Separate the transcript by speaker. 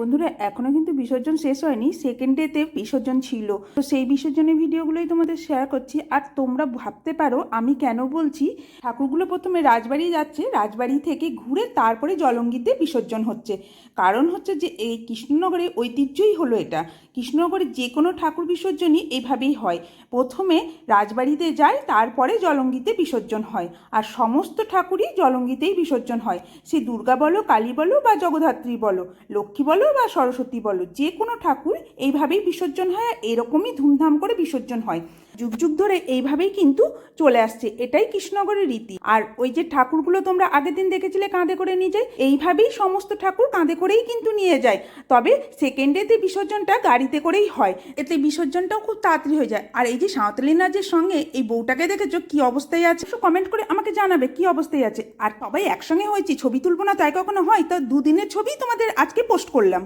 Speaker 1: বন্ধুরা, এখনও কিন্তু বিসর্জন শেষ হয়নি সেকেন্ড ডেতে বিসর্জন ছিল। তো সেই বিসর্জনের ভিডিওগুলোই তোমাদের শেয়ার করছি। আর তোমরা ভাবতে পারো, আমি কেন বলছি, ঠাকুরগুলো প্রথমে রাজবাড়ি যাচ্ছে, রাজবাড়ি থেকে ঘুরে তারপরে জলঙ্গিতে বিসর্জন হচ্ছে। কারণ হচ্ছে যে, এই কৃষ্ণনগরে ঐতিহ্যই হলো এটা। কৃষ্ণনগরে যে কোনো ঠাকুর বিসর্জনই এইভাবেই হয়। প্রথমে রাজবাড়িতে যায়, তারপরে জলঙ্গিতে বিসর্জন হয়। আর সমস্ত ঠাকুরই জলঙ্গিতেই বিসর্জন হয়। সে দুর্গা বলো, কালী বলো বা জগদ্ধাত্রী বলো, লক্ষ্মী বলো বা সরস্বতী বলো, যে কোনো ঠাকুর এইভাবেই বিসর্জন হয়, এরকমই ধুমধাম করে বিসর্জন হয়। যুগ যুগ ধরে এইভাবেই কিন্তু চলে আসছে, এটাই কৃষ্ণনগরের রীতি। আর ওই যে ঠাকুরগুলো তোমরা আগের দিন দেখেছিলে কাঁধে করে নিয়ে যায়, এইভাবেই সমস্ত ঠাকুর কাঁধে করেই কিন্তু নিয়ে যায়। তবে সেকেন্ড ডেতে বিসর্জনটা গাড়িতে করেই হয়, এতে বিসর্জনটাও খুব তাড়াতাড়ি হয়ে যায়। আর এই যে সাঁওতালি নাচের সঙ্গে এই বউটাকে দেখেছ, কি অবস্থায় আছে? কমেন্ট করে আমাকে জানাবে, কি অবস্থায় আছে? আর সবাই একসঙ্গে হয়েছি, ছবি তুলবো না, তাই কখনো হয়? তো দুদিনের ছবি তোমাদের আজকে পোস্ট করলাম।